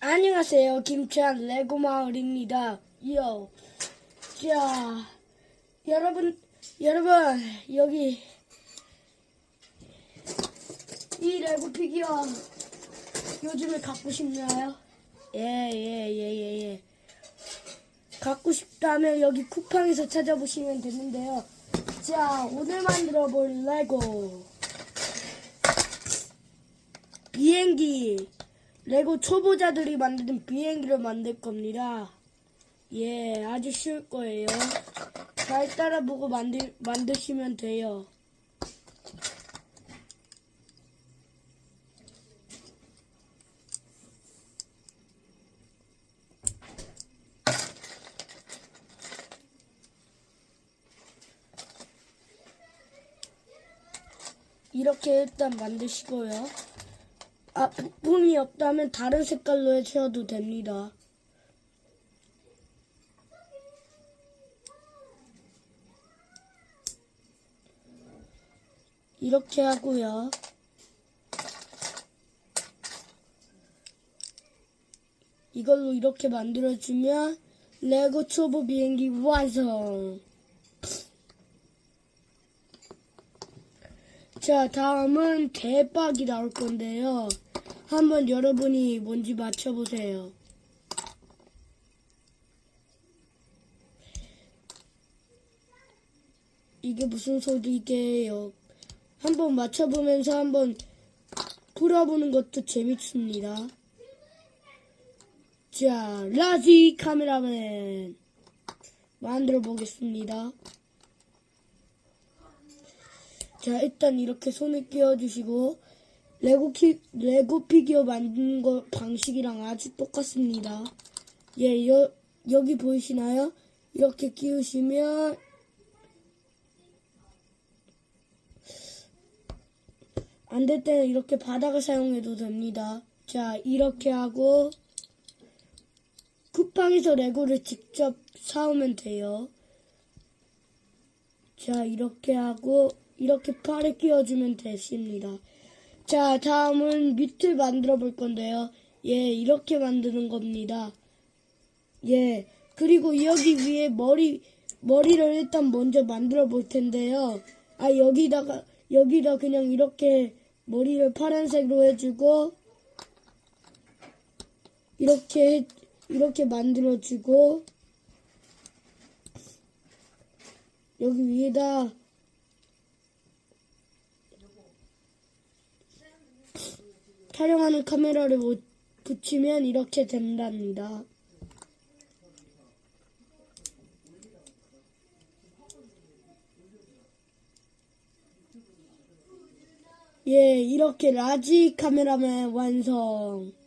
안녕하세요. 김치한 레고 마을입니다. 요. 자, 여러분, 여러분, 여기, 이 레고 피규어 요즘에 갖고 싶나요? 예, 예, 예, 예, 예. 갖고 싶다면 여기 쿠팡에서 찾아보시면 되는데요. 자, 오늘 만들어 볼 레고. 비행기. 레고 초보자들이 만드는 비행기를 만들 겁니다. 예, 아주 쉬울 거예요. 잘 따라보고 만들, 만드시면 돼요. 이렇게 일단 만드시고요. 아, 부품이 없다면 다른 색깔로 해주셔도 됩니다. 이렇게 하고요. 이걸로 이렇게 만들어주면 레고 초보 비행기 완성! 자, 다음은 대박이 나올 건데요. 한번 여러분이 뭔지 맞춰보세요. 이게 무슨 소리게요? 한번 맞춰보면서 한번 풀어보는 것도 재밌습니다. 자, 라지 카메라맨 만들어 보겠습니다. 자, 일단 이렇게 손을 끼워주시고, 레고 키, 레고 피규어 만드는 거 방식이랑 아주 똑같습니다. 예, 여, 여기 보이시나요? 이렇게 끼우시면, 안 될 때는 이렇게 바닥을 사용해도 됩니다. 자, 이렇게 하고, 쿠팡에서 레고를 직접 사오면 돼요. 자, 이렇게 하고, 이렇게 팔에 끼워주면 됐습니다. 자, 다음은 밑을 만들어 볼 건데요. 예, 이렇게 만드는 겁니다. 예, 그리고 여기 위에 머리, 머리를 일단 먼저 만들어 볼 텐데요. 아, 여기다가, 여기다 그냥 이렇게 머리를 파란색으로 해주고, 이렇게, 해- 이렇게 만들어주고, 여기 위에다 촬영하는 카메라를 못 붙이면 이렇게 된답니다. 예, 이렇게 라지 카메라맨 완성.